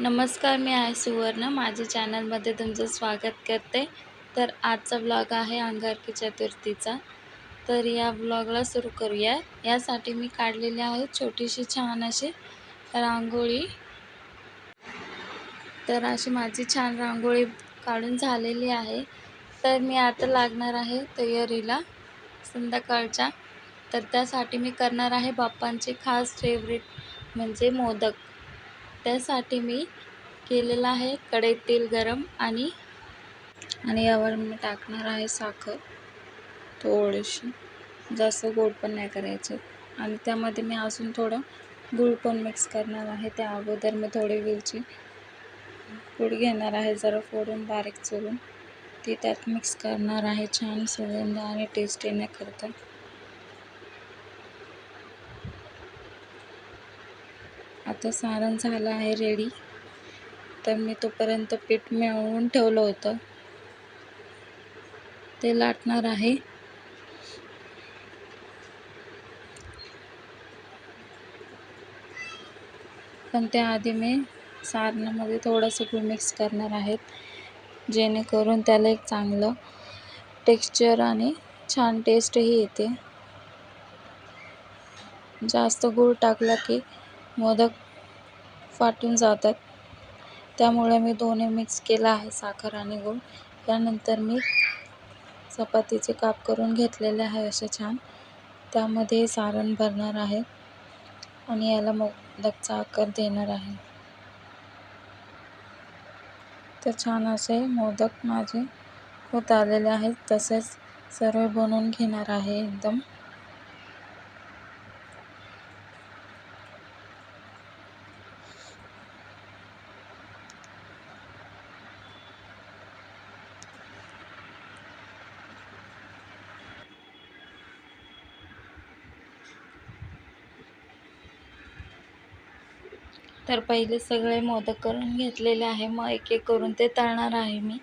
नमस्कार मी आहे सुवर्ण. माझ्या चॅनलमध्ये तुमचं स्वागत करते. तर आजचा ब्लॉग आहे अंगारकी चतुर्थीचा. तर या ब्लॉगला सुरू करूया. यासाठी मी काढलेली आहे छोटीशी छान अशी रांगोळी. तर अशी माझी छान रांगोळी काढून झालेली आहे. तर मी आता लागणार आहे तयारीला संध्याकाळच्या. तर त्यासाठी मी करणार आहे बाप्पांचे खास फेवरेट म्हणजे मोदक. त्यासाठी मी केलेलं आहे कढईत तेल गरम आणि आणि यावर मी टाकणार आहे साखर थोडीशी. जास्त गोड पण नाही करायचे. आणि त्यामध्ये मी अजून थोडं गूळ पण मिक्स करणार आहे. त्या अगोदर मी थोडी वेलची पूड घेणार आहे. जरा फोडून बारीक चोरून ती त्यात मिक्स करणार आहे छान सुगंध आणि टेस्ट येण्याकरता आता सारण झालं आहे रेडी तर मी तोपर्यंत पीठ मिळवून ठेवलं होतं. ते लाटणार आहे. पण त्याआधी मी सारणामध्ये थोडंसं गुळ मिक्स करणार आहेत जेणेकरून त्याला एक चांगलं टेक्स्चर आणि छान टेस्टही येते. जास्त गूळ टाकला की मोदक फाटून जातात. त्यामुळे मी दोन्ही मिक्स केलं आहे साखर आणि गूळ. त्यानंतर मी चपातीचे काप करून घेतलेले आहे असे छान. त्यामध्ये सारण भरणार आहे आणि याला मोदकचा आकार देणार आहे. तर छान असे मोदक माझे होत आलेले आहेत. तसेच सर्व बनवून घेणार आहे एकदम. तर पहिले सगळे मोदक करून घेतलेले आहे. मग एक एक करून ते तळणार आहे मी.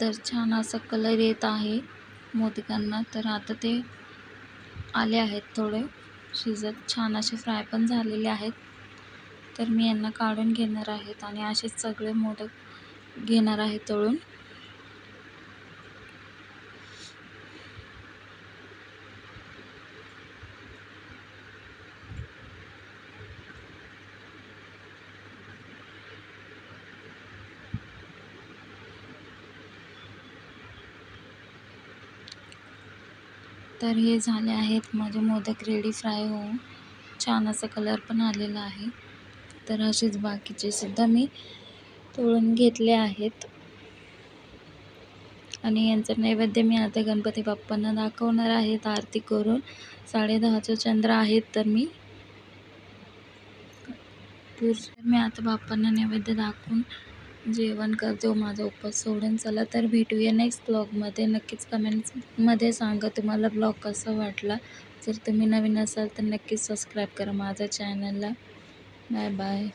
तर छान असा कलर येत आहे मोदकांना. तर आता ते आले आहेत थोडे. शिजत छान असे फ्राय पण झालेले आहेत. तर मी यांना काढून घेणार आहेत आणि असेच सगळे मोदक घेणार आहे तळून. तर हे झाले आहेत माझे मोदक रेडी फ्राय होऊन. छान असा कलर पण आलेला आहे. तर असेच बाकीचे सुद्धा मी तळून घेतले आहेत. आणि यांचं नैवेद्य मी आता गणपती बाप्पांना दाखवणार आहेत आरती करून साडेदहाचं चंद्र आहेत तर मी मी आता बाप्पांना नैवेद्य दाखवून जेवण करते हो माझा उपवास सोडून. चला तर भेटूया नेक्स्ट ब्लॉगमध्ये नक्कीच कमेंट्समध्ये सांगा तुम्हाला ब्लॉग कसा वाटला. जर तुम्ही नवीन असाल तर नक्कीच सबस्क्राईब करा माझ्या चॅनलला बाय बाय